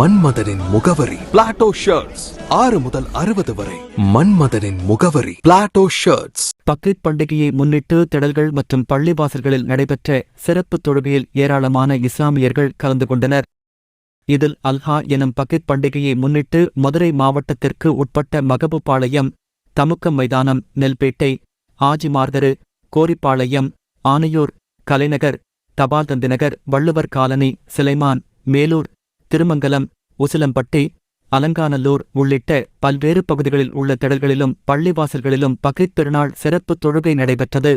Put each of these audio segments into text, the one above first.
மன்மதனின் முகவரி. Plato shirts ஆறு முதல் அறுபது வரை. மன்மதனின் முகவரி. பிளாட்டோ ஷர்ட்ஸ் பக்ரீத் பண்டிகையை முன்னிட்டு திடல்கள் மற்றும் பள்ளிவாசல்களில் நடைபெற்ற சிறப்பு தொழுகையில் ஏராளமான இஸ்லாமியர்கள் கலந்து கொண்டனர். இதில் அல்ஹா எனும் பக்ரீத் பண்டிகையை முன்னிட்டு மதுரை மாவட்டத்திற்கு உட்பட்ட மகபுபாளையம் தமுக்கம் மைதானம் நெல்பேட்டை ஆஜிமார்தரு கோரிப்பாளையம் ஆனையூர் கலைநகர் தபால் தந்திநகர் வள்ளுவர் காலனி சிலைமான் மேலூர் திருமங்கலம் உசிலம்பட்டி அலங்காநல்லூர் உள்ளிட்ட பல்வேறு பகுதிகளில் உள்ள திடல்களிலும் பள்ளிவாசல்களிலும் பக்ரீத் திருநாள் சிறப்பு தொழுகை நடைபெற்றது.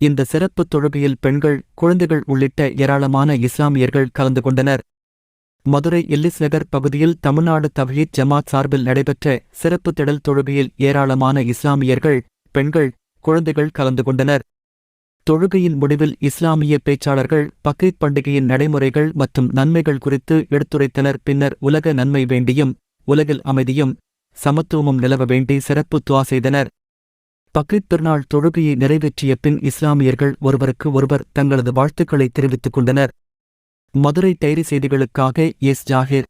இந்த சிறப்பு தொழுகையில் பெண்கள் குழந்தைகள் உள்ளிட்ட ஏராளமான இஸ்லாமியர்கள் கலந்து கொண்டனர். மதுரை எல்லிஸ் நகர் பகுதியில் தமிழ்நாடு தவஹீத் ஜமாத் சார்பில் நடைபெற்ற சிறப்பு திடல் தொழுகையில் ஏராளமான இஸ்லாமியர்கள் பெண்கள் குழந்தைகள் கலந்து கொண்டனர். தொழுகையின் முடிவில் இஸ்லாமிய பேச்சாளர்கள் பக்ரீத் பண்டிகையின் நடைமுறைகள் மற்றும் நன்மைகள் குறித்து எடுத்துரைத்தனர். பின்னர் உலக நன்மை வேண்டியும் உலகில் அமைதியும் சமத்துவமும் நிலவ வேண்டி சிறப்பு துவா செய்தனர். பக்ரீத் பெருநாள் தொழுகையை நிறைவேற்றிய பின் இஸ்லாமியர்கள் ஒருவருக்கு ஒருவர் தங்களது வாழ்த்துக்களை தெரிவித்துக் கொண்டனர். மதுரை டைரி செய்திகளுக்காக எஸ். ஜாகிர்.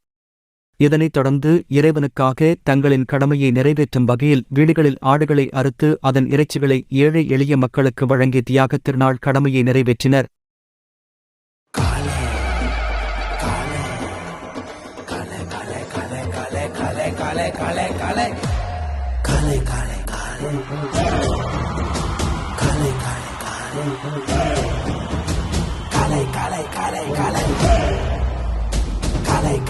இதனைத் தொடர்ந்து இறைவனுக்காக தங்களின் கடமையை நிறைவேற்றும் வகையில் வீடுகளில் ஆடுகளை அறுத்து அதன் இறைச்சிகளை ஏழை எளிய மக்களுக்கு வழங்கிய தியாகத் திருநாள் கடமையை நிறைவேற்றினர்